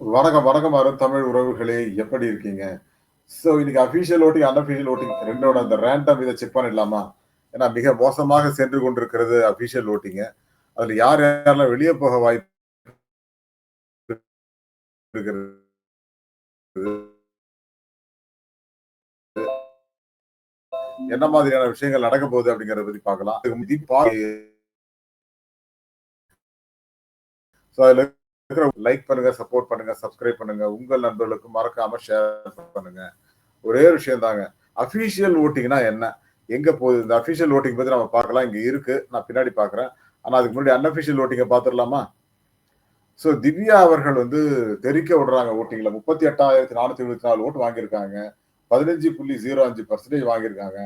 வணக்கம், வணக்கம் அருண் தமிழ் உறவுகளே! எப்படி இருக்கீங்க? ஸோ இன்னைக்கு அஃபிஷியல் வோட்டிங், அன்அஃபிஷியல் வோட்டிங் 2ஓட அந்த ரேண்டம் இதை செக் பண்ணிடலாமா? ஏன்னா மிக மோசமாக சென்று கொண்டிருக்கிறது அஃபிஷியல் ஓட்டிங்க அதுல யார் யாரெல்லாம் வெளியே போக வாய்ப்பு இருக்கிறது? என்ன மாதிரியான விஷயங்கள் நடக்க போகுது அப்படிங்கிறத பத்தி பார்க்கலாம். ஸோ அதுல லைக் பண்ணுங்க, சப்போர்ட் பண்ணுங்க, சப்ஸ்கிரைப் பண்ணுங்க. உங்கள் நண்பர்களுக்கு மறக்காம ஷேர் பண்ணுங்க. ஒரே விஷயம் தாங்க. அபிஷியல் ஓட்டிங்னா என்ன? எங்க போகுது? இந்த அபிஷியல் ஓட்டிங் பத்தி நம்ம பார்க்கலாம். இங்க இருக்கு. நான் பின்னாடி பாக்குறேன் ஆனா அதுக்கு முன்னாடி அன்அஃபிஷியல் ஓட்டிங்க பாத்துடலாமா ஸோ திவ்யா அவர்கள் வந்து தெரிக்க விடுறாங்க ஓட்டிங்ல முப்பத்தி எட்டாயிரத்தி நானூத்தி எழுபத்தி நாலு ஓட்டு வாங்கியிருக்காங்க. 15.05% வாங்கியிருக்காங்க.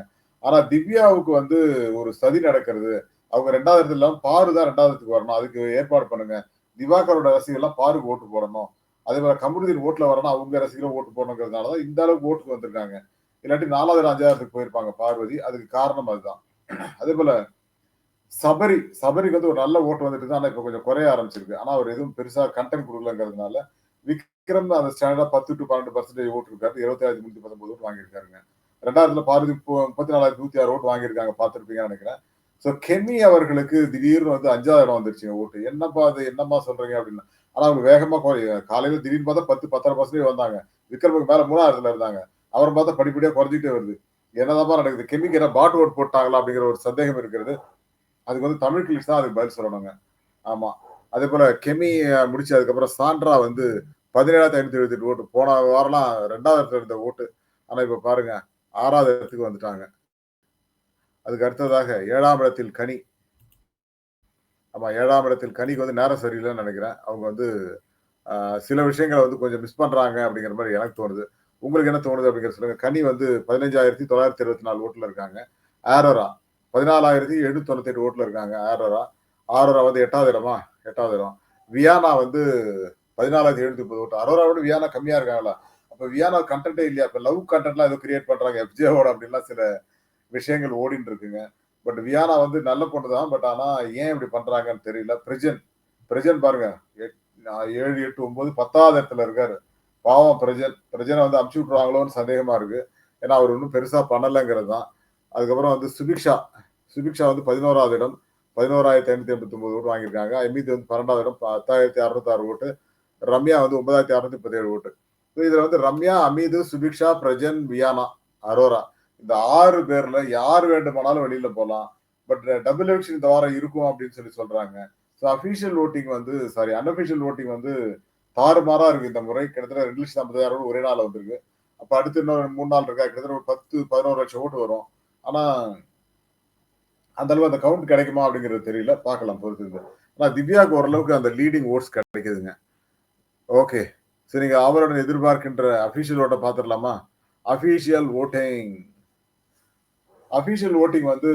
ஆனா திவ்யாவுக்கு வந்து ஒரு சதி நடக்கிறது. அவங்க ரெண்டாவது இடத்துல பாரு தான் ரெண்டாவது வரணும். அதுக்கு ஏற்பாடு பண்ணுங்க. திவாகரோட ரசிகர்லாம் பாருக்கு ஓட்டு போடணும். அதே போல கமருதீன் ஓட்டுல வரணும். அவங்க ரசிகரும் ஓட்டு போடணுங்கிறதுனாலதான் இந்த அளவுக்கு ஓட்டுக்கு வந்திருக்காங்க. இல்லாட்டி நாலாவது அஞ்சாயிரத்துக்கு போயிருப்பாங்க பார்வதி. அதுக்கு காரணம் அதுதான். அதே போல சபரி சபரிக்கு வந்து ஒரு நல்ல ஓட்டு வந்துட்டு தான் ஆனா இப்ப கொஞ்சம் குறைய ஆரம்பிச்சிருக்கு. ஆனா அவர் எதுவும் பெருசா கண்டென்ட் கொடுக்கலங்கிறதுனால விக்ரம் அந்த ஸ்டாண்டர்டா பத்து டு பன்னெண்டு பர்சன்டேஜ் ஓட்டு இருக்காரு. 27,319 ஓட்டு வாங்கியிருக்காருங்க. 2வது இடத்துல பார்வதி இப்போ 34,106 ஓட்டு வாங்கியிருக்காங்க. பார்த்திருப்பீங்கன்னு நினைக்கிறேன். ஸோ கெமி அவர்களுக்கு திடீர்னு வந்து அஞ்சாவது இடம் வந்துருச்சுங்க ஓட்டு. என்னப்பா அது? என்னம்மா சொல்றீங்க? அப்படின்னு. ஆனா அவங்க வேகமா குறை காலையில திடீர்னு பார்த்தா 10, 10.5% வந்தாங்க. விக்ரமுக்கு மேல 3வது இடத்துல இருந்தாங்க. அவரை பார்த்தா படிப்படியா குறைஞ்சிட்டே வருது. என்னதான்ப்பா நடக்குது? கெமிக்கு என்ன பாட் ஓட் போட்டாங்களா? அப்படிங்கிற ஒரு சந்தேகம் இருக்கிறது. அதுக்கு வந்து தமிழ் கிளிஸ் தான் அதுக்கு பதில் சொல்லணுங்க. ஆமா. அதே போல கெமி முடிச்சு அதுக்கப்புறம் சாண்ட்ரா வந்து 17,578 ஓட்டு. போன வாரம்லாம் ரெண்டாவது இடத்துல இருந்த ஓட்டு. ஆனா இப்ப பாருங்க ஆறாவது இடத்துக்கு வந்துட்டாங்க. அதுக்கு அடுத்ததாக ஏழாம் இடத்தில் கனி. ஆமாம் ஏழாம் இடத்தில் கனிக்கு வந்து நேரம் சரியில்லைன்னு நினைக்கிறேன். அவங்க வந்து சில விஷயங்களை வந்து கொஞ்சம் மிஸ் பண்ணுறாங்க அப்படிங்கிற மாதிரி எனக்கு தோணுது. உங்களுக்கு என்ன தோணுது அப்படிங்கிறத சொல்லுங்க. கனி வந்து பதினஞ்சாயிரத்தி தொள்ளாயிரத்தி இருபத்தி நாலு ஓட்டில் இருக்காங்க. ஆரோரா பதினாலாயிரத்தி எழுநூத்தொண்ணூத்தெட்டு ஓட்டில் இருக்காங்க. ஆரோரா. ஆரோரா வந்து எட்டாவது இடமா? எட்டாவது இடம். வியானா வந்து 14,730 ஓட்டு. அரோரா விட வியானா கம்மியாக இருக்காங்களா? அப்போ வியானா கண்டென்ட்டே இல்லையா? இப்போ லவ் கண்டென்ட்லாம் ஏதோ கிரியேட் பண்ணுறாங்க எஃப்ஜேவோட அப்படின்லாம் சில விஷயங்கள் ஓடின்னு இருக்குங்க. பட் வியானா வந்து நல்ல பொண்ணு தான். பட் ஆனா ஏன் இப்படி பண்றாங்கன்னு தெரியல. பிரஜன் பிரஜன் பாருங்க. எட் 7, 8, 9 10வது இடத்துல இருக்காரு. பாவம் பிரஜன். பிரஜனை வந்து அனுப்பிச்சு விட்டுருவாங்களோன்னு சந்தேகமா இருக்கு. ஏன்னா அவர் ஒன்றும் பெருசா பண்ணலைங்கிறது தான். அதுக்கப்புறம் வந்து சுபிக்ஷா. சுபிக்ஷா வந்து 11வது இடம். 11,589 ஓட்டு வாங்கியிருக்காங்க. அமித் வந்து 12வது இடம் 10,606 ஓட்டு. ரம்யா வந்து 9,637 ஓட்டு. இதுல வந்து ரம்யா, அமீது, சுபிக்ஷா, பிரஜன், வியானா, அரோரா. இந்த ஆறு பேர்ல யார் வேண்டுமானாலும் வெளியில போகலாம் பட் டபுள் எலெக்ஷன் இந்த வாரம் இருக்கும் அப்படின்னு சொல்லி சொல்றாங்க. ஸோ அஃபிஷியல் ஓட்டிங் வந்து சாரி அன்அஃபிஷியல் வோட்டிங் வந்து தாறுமாறா இருக்கு இந்த முறை. கிட்டத்தட்ட ரெண்டு லட்சத்தி ஐம்பதாயிரம் ஒரே நாள் வந்திருக்கு. அப்ப அடுத்து இன்னொரு மூணு நாள் இருக்கா? கிட்டத்தட்ட ஒரு 10, 11 லட்சம் ஓட்டு வரும். ஆனா அந்த அளவு அந்த கவுண்ட் கிடைக்குமா அப்படிங்கிறது தெரியல. பார்க்கலாம் பொறுத்து ஆனா திவ்யாவுக்கு ஓரளவுக்கு அந்த லீடிங் ஓட்ஸ் கிடைக்குதுங்க. ஓகே. சரி நீங்க எதிர்பார்க்கின்ற அஃபிஷியல் ஓட்டை பார்த்துடலாமா? அஃபீஷியல் ஓட்டிங் அபிஷியல் ஓட்டிங் வந்து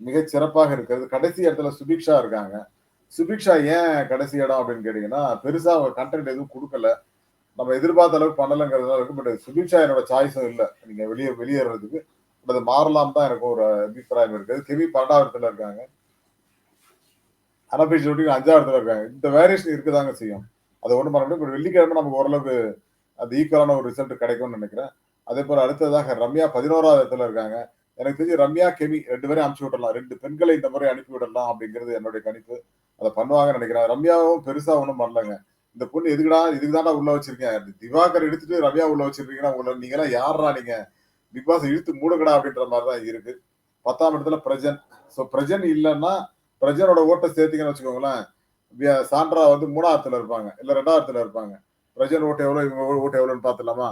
மிக சிறப்பாக இருக்கிறது. கடைசி இடத்துல சுபிக்ஷா இருக்காங்க. சுபிக்ஷா ஏன் கடைசி இடம் அப்படின்னு கேட்டீங்கன்னா, பெருசா அவங்க கன்டென்ட் எதுவும் கொடுக்கல நம்ம எதிர்பார்த்த அளவுக்கு பண்ணலங்கிறதுனால இருக்கு. பட் சுபிக்ஷா என்னோட சாய்ஸும் இல்லை நீங்க வெளியே வெளியேறதுக்கு. அது மாறலாம் தான் எனக்கு ஒரு அபிப்பிராயம் இருக்குது. கெமி 12வது இடத்துல இருக்காங்க. அனபிஷியல் ஓட்டிங் அஞ்சாவது இடத்துல இருக்காங்க. இந்த வேரியேஷன் இருக்குதாங்க செய்யும். அது ஒன்றும் பண்ண முடியும் பட் வெள்ளிக்கிழமை நமக்கு ஓரளவுக்கு அது ஈக்குவலான ஒரு ரிசல்ட் கிடைக்கும்னு நினைக்கிறேன். அதே போல அடுத்ததாக ரம்யா 11வது இடத்துல இருக்காங்க. எனக்கு தெரிஞ்சு ரம்யா, கெமி ரெண்டு பேரையும் அனுப்பிச்சு விடலாம். ரெண்டு பெண்களை இந்த முறை அனுப்பி விடலாம் அப்படிங்கிறது என்னுடைய கணிப்பு. அதை பண்ணுவாங்கன்னு நினைக்கிறேன். ரம்யாவும் பெருசா ஒண்ணும் பண்ணலங்க. இந்த பொண்ணு எதுக்குடா இதுக்கு தான்டா உள்ள வச்சிருக்கேன். திவாகர் எடுத்துட்டு ரம்யா உள்ள வச்சிருக்கீங்கன்னா உங்கள எல்லாம் யார்றா நீங்க? பிக் பாஸ் இழுத்து மூடுங்கடா அப்படின்ற மாதிரி தான் இருக்கு. 10ஆம் இடத்துல பிரஜன். ஸோ பிரஜன் இல்லைன்னா பிரஜனோட ஓட்டை சேர்த்தீங்கன்னு வச்சுக்கோங்களேன். சாண்ட்ரா வந்து 3வது இருப்பாங்க. இல்ல 2வது இருப்பாங்க. பிரஜன் ஓட்டு எவ்வளோ? இவங்க ஓட்டு எவ்வளோன்னு பார்த்துலாமா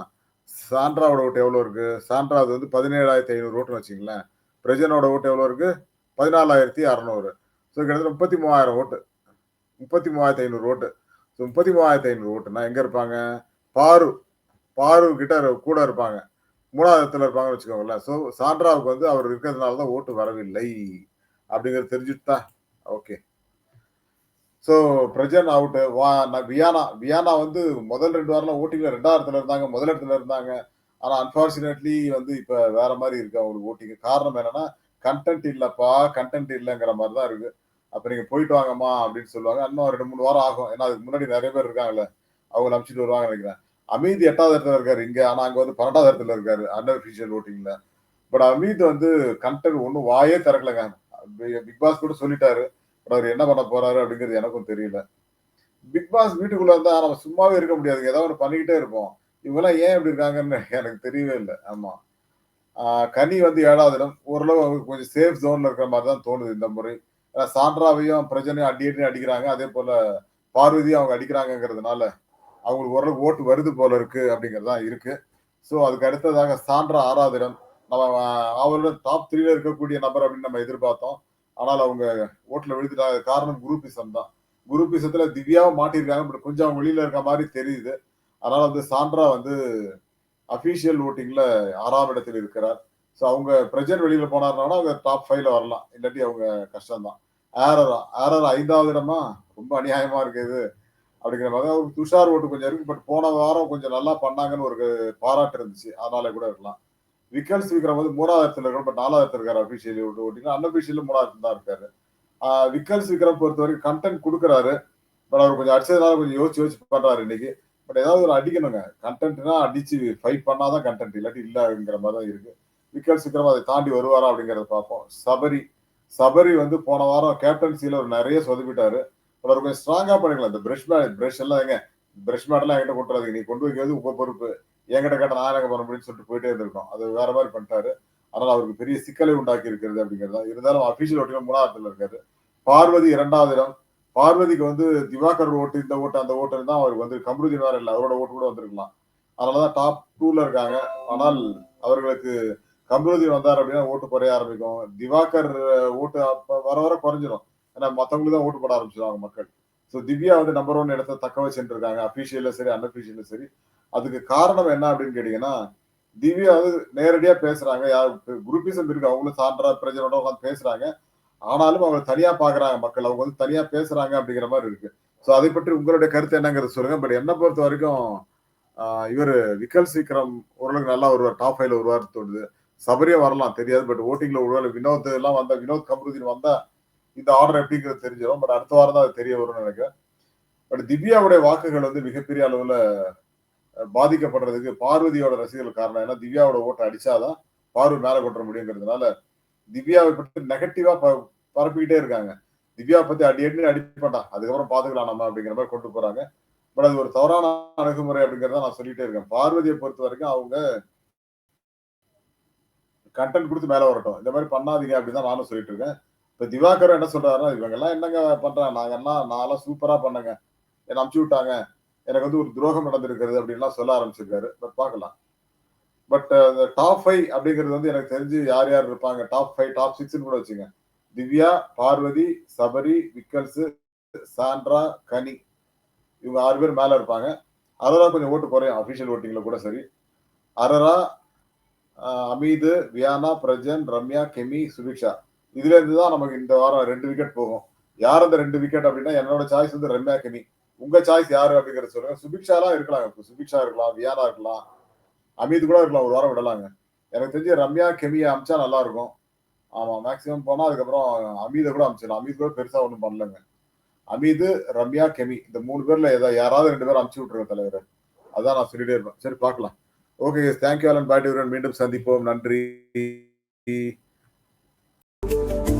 சாண்ட்ராவோட ஓட்டு எவ்வளோ இருக்கு? சாண்ட்ராவது வந்து 17,500 ஓட்டுன்னு வச்சுக்கங்களேன். பிரஜனோட ஓட்டு எவ்வளோ இருக்கு? 14,600. ஸோ கிட்டத்தட்ட 33,000 ஓட்டு. 33,500 ஓட்டு. ஸோ 33,500 ஓட்டுனா எங்கே இருப்பாங்க? பாரு. பாரு கிட்ட கூட இருப்பாங்க. மூணாவது இடத்துல இருப்பாங்கன்னு வச்சுக்கோங்களேன். ஸோ சாண்ட்ராவுக்கு வந்து அவர் இருக்கிறதுனால தான் ஓட்டு வரவில்லை. அப்படிங்கிறது தெரிஞ்சுட்டு தான் ஓகே. ஸோ பிரஜன் அவுட்டு வா வியானா வியானா வந்து முதல் ரெண்டு வாரம்லாம் ஓட்டிங்ல 2வது இடத்துல இருந்தாங்க. முதல் இடத்துல இருந்தாங்க. ஆனால் அன்பார்ச்சுனேட்லி வந்து இப்போ வேற மாதிரி இருக்கு அவங்களுக்கு ஓட்டிங்க காரணம் என்னன்னா, கன்டென்ட் இல்லைப்பா கன்டென்ட் இல்லைங்கிற மாதிரி தான் இருக்கு. அப்போ நீங்கள் போயிட்டு வாங்கம்மா அப்படின்னு சொல்லுவாங்க. இன்னும் 2, 3 வாரம் ஆகும். ஏன்னா அதுக்கு முன்னாடி நிறைய பேர் இருக்காங்களே அவங்க அனுப்பிச்சிட்டு வருவாங்க நினைக்கிறேன் அமீத் எட்டாவது இடத்துல இருக்காரு இங்கே ஆனால் அங்கே வந்து பன்னெண்டாவது இடத்துல இருக்காரு அன்அபிஷியல் ஓட்டிங்கில் பட் அமீத் வந்து கண்டென்ட் ஒன்றும் வாயே திறக்கலங்க பிக் பாஸ் கூட சொல்லிட்டாரு பட் அவர் என்ன பண்ண போறாரு அப்படிங்கிறது எனக்கும் தெரியல. பிக் பாஸ் வீட்டுக்குள்ள இருந்தா நம்ம சும்மாவே இருக்க முடியாது ஏதாவது ஒன்று பண்ணிக்கிட்டே இருப்போம். இவங்கெல்லாம் ஏன் இப்படி இருக்காங்கன்னு எனக்கு தெரியவே இல்லை. ஆமா. கனி வந்து ஏழாவது இடம். ஓரளவு அவங்க கொஞ்சம் சேஃப் ஜோன்ல இருக்கிற மாதிரி தான் தோணுது இந்த முறை. ஏன்னா சாண்ட்ராவையும் பிரஜனையும் அடி அடி அடிக்கிறாங்க. அதே போல பார்வதியும் அவங்க அடிக்கிறாங்கங்கிறதுனால அவங்களுக்கு ஓரளவுக்கு ஓட்டு வருது போல இருக்கு அப்படிங்கிறது தான் இருக்கு. ஸோ அதுக்கு அடுத்ததாக சாண்ட்ரா ஆறாவது இடம். நம்ம அவரோட டாப் த்ரீல இருக்கக்கூடிய நபர் அப்படின்னு நம்ம எதிர்பார்த்தோம். ஆனால் அவங்க ஓட்டுல விழுந்துட்டாங்க. காரணம் குரூப்பிசம் தான். குரூப்பிசத்துல திவ்யாவும் மாட்டியிருக்காங்க. பட் கொஞ்சம் அவங்க வெளியில இருக்க மாதிரி தெரியுது. அதனால வந்து சாண்ட்ரா வந்து அபிஷியல் ஓட்டிங்ல ஆறாம் இடத்தில் இருக்கிறார். ஸோ அவங்க பிரஜர் வெளியில போனார்னா அவங்க டாப் ஃபைவ்ல வரலாம். இல்லாட்டி அவங்க கஷ்டம்தான். ஏரரா ஏரர் ஐந்தாவது இடமா? ரொம்ப அநியாயமா இருக்குது அப்படிங்கிற மாதிரி துஷார் ஓட்டு கொஞ்சம் இருக்கு. பட் போன வாரம் கொஞ்சம் நல்லா பண்ணாங்கன்னு ஒரு பாராட்டு இருந்துச்சு. அதனால கூட இருக்கலாம் விக்கல்ஸ் விக்ரம் வந்து மூணாவது இடத்துல இருக்காரு பட் நாலாவது இடத்துல இருக்காரு அபிஷியல் ஓட்டு ஓட்டிங்கன்னா அன்அபிஷியல் மூணாவது தான் இருக்காரு. விக்கல்ஸ் விக்ரம் பொறுத்த வரைக்கும் கண்டென்ட் கொடுக்குறாரு. பட் அவர் கொஞ்சம் அடிச்சதுனால கொஞ்சம் யோசிச்சு யோசிச்சு பண்றாரு இன்னைக்கு. பட் ஏதாவது ஒரு அடிக்கணுங்க. கண்டென்ட்னா அடிச்சு ஃபைட் பண்ணாதான் கண்டென்ட் இல்லாட்டி இல்லைங்கிற மாதிரி தான் இருக்கு. விக்கல் விக்ரம் அதை தாண்டி வருவாரா அப்படிங்கிறத பார்ப்போம். சபரி சபரி வந்து போன வாரம் கேப்டன்சியில் ஒரு நிறைய சொதுப்பிட்டாரு. பட் அவர் கொஞ்சம் ஸ்ட்ராங்கா பண்ணிக்கலாம் இந்த பிரஷ் பிரஷ் எல்லாம் எங்க பிரஷ் மேட்லாம் என்கிட்ட கொண்டுறாதீங்க நீ கொண்டு வைக்கிறது உங்க பொறுப்பு என்கிட்ட கேட்ட நான் எனக்கு பண்ண முடியும்னு சொல்லிட்டு போயிட்டே இருந்திருக்கோம். அது வேற மாதிரி பண்ணிட்டாரு. அதனால அவருக்கு பெரிய சிக்கலை உண்டாக்கி இருக்கிறது அப்படிங்கிறதா இருந்தாலும் அபிஷியல் ஓட்டில மூணாவது இருக்காரு. பார்வதி இரண்டாவது இடம். பார்வதிக்கு வந்து திவாகர் ஓட்டு இந்த ஓட்டு அந்த ஓட்டு தான் அவருக்கு வந்து கம்ருதீன் வேற இல்லை. அவரோட ஓட்டு கூட வந்திருக்கலாம். அதனாலதான் டாப் டூல இருக்காங்க. ஆனால் அவர்களுக்கு கம்ருதீன் வந்தார் அப்படின்னா ஓட்டு குறைய ஆரம்பிக்கும். திவாகர் ஓட்டு அப்ப வர வர குறைஞ்சிடும் ஏன்னா மத்தவங்களுக்கு தான் ஓட்டு போட ஆரம்பிச்சிருவாங்க மக்கள். ஸோ திவ்யா வந்து நம்பர் ஒன் இடத்த தக்க வச்சுட்டு இருக்காங்க அபிஷியல்ல சரி அன்அபிஷியல்ல சரி. அதுக்கு காரணம் என்ன அப்படின்னு கேட்டீங்கன்னா திவ்யா வந்து நேரடியா பேசுறாங்க. யார் குரூப்பிசம் இருக்கு. அவங்களும் சான்றா பிரஜனோட உட்காந்து பேசுறாங்க. ஆனாலும் அவங்க தனியா பாக்குறாங்க மக்கள். அவங்க வந்து தனியா பேசுறாங்க அப்படிங்கிற மாதிரி இருக்கு. ஸோ அதை பற்றி உங்களுடைய கருத்து என்னங்கிறது சொல்லுங்க. பட் என்ன பொறுத்த வரைக்கும் இவர் விக்கல் சீக்கிரம் ஓரளவுக்கு நல்லா வருவார். டாப் ஃபைவ்ல வருவார் தோணுது. சபரியா வரலாம். தெரியாது. பட் ஓட்டிங்ல ஒருவேளை வினோத் எல்லாம் வந்தா வினோத் கமருதீன் வந்தா இந்த ஆர்டர் எப்படிங்கிறது தெரிஞ்சிடும். பட் அடுத்த வாரம் தான் அது தெரிய வரும்னு நினைக்கிறேன். பட் திவ்யாவுடைய வாக்குகள் வந்து மிகப்பெரிய அளவுல பாதிக்கப்படுறதுக்கு பார்வதியோட ரசிகர்கள் காரணம். ஏன்னா திவ்யாவோட ஓட்டை அடிச்சாதான் பார்வை மேல கொட்ட முடியுங்கிறதுனால திவ்யாவை பற்றி நெகட்டிவா பரப்பிக்கிட்டே இருக்காங்க. திவ்யா பத்தி அடி அடி அடிப்பண்டா அதுக்கப்புறம் பாத்துக்கலாம் நம்ம அப்படிங்கிற மாதிரி கொண்டு போறாங்க. பட் அது ஒரு தவறான அணுகுமுறை அப்படிங்கறத நான் சொல்லிட்டே இருக்கேன். பார்வதியை பொறுத்த வரைக்கும் அவங்க கண்டென்ட் கொடுத்து மேல வரட்டும். இந்த மாதிரி பண்ணாதீங்க அப்படின்னு தான் நானும் சொல்லிட்டு இருக்கேன். இப்ப திவாகர் என்ன சொல்றாருன்னா இவங்க எல்லாம் என்னங்க பண்றாங்க? நாங்க எல்லாம் நான் சூப்பரா பண்ணங்க. என்ன அமுச்சு விட்டாங்க. எனக்கு வந்து ஒரு துரோகம் நடந்திருக்கிறது அப்படின்லாம் சொல்ல ஆரம்பிச்சிருக்காரு. பட் பார்க்கலாம். பட் இந்த டாப் ஃபைவ் அப்படிங்கிறது வந்து எனக்கு தெரிஞ்சு யார் யார் இருப்பாங்க? டாப் ஃபைவ் டாப் சிக்ஸ்னு கூட வச்சுங்க. திவ்யா பார்வதி சபரி விக்கல்ஸ் சாண்ட்ரா கனி. இவங்க ஆறு பேர் மேல இருப்பாங்க. அதெல்லாம் கொஞ்சம் ஓட்டு குறையும். அபிஷியல் ஓட்டிங்ல கூட சரி. அரரா அமீது வியானா பிரஜன் ரம்யா கெமி சுபிக்ஷா. இதுல இருந்து தான் நமக்கு இந்த வாரம் ரெண்டு விக்கெட் போகும். யார் அந்த ரெண்டு விக்கெட் அப்படின்னா என்னோட சாய்ஸ் வந்து ரம்யா கெமி உங்க சாய்ஸ் யாரு அப்படிங்கறத சொல்லுங்க. சுபிக்ஷாலாம் இருக்கலாம். சுபிக்ஷா இருக்கலாம் வியானா இருக்கலாம். அமித் கூட இருக்கலாம் ஒரு வாரம் விடலாங்க. எனக்கு தெரிஞ்சு ரம்யா கெமியை அமிச்சா நல்லா இருக்கும். ஆமா மேக்சிமம் போனா அதுக்கப்புறம் அமீத கூட அமிச்சிடலாம். அமீத் கூட பெருசா ஒன்றும் பண்ணலங்க. அமீது ரம்யா கெமி இந்த மூணு பேர்ல ஏதாவது யாராவது ரெண்டு பேரும் அமுச்சு விட்டுருங்க தலைவர். அதான் நான் சொல்லிட்டே இருப்பேன். சரி பார்க்கலாம். ஓகே தேங்க்யூ அலன் பாட்டி மீண்டும் சந்திப்போம். நன்றி. you.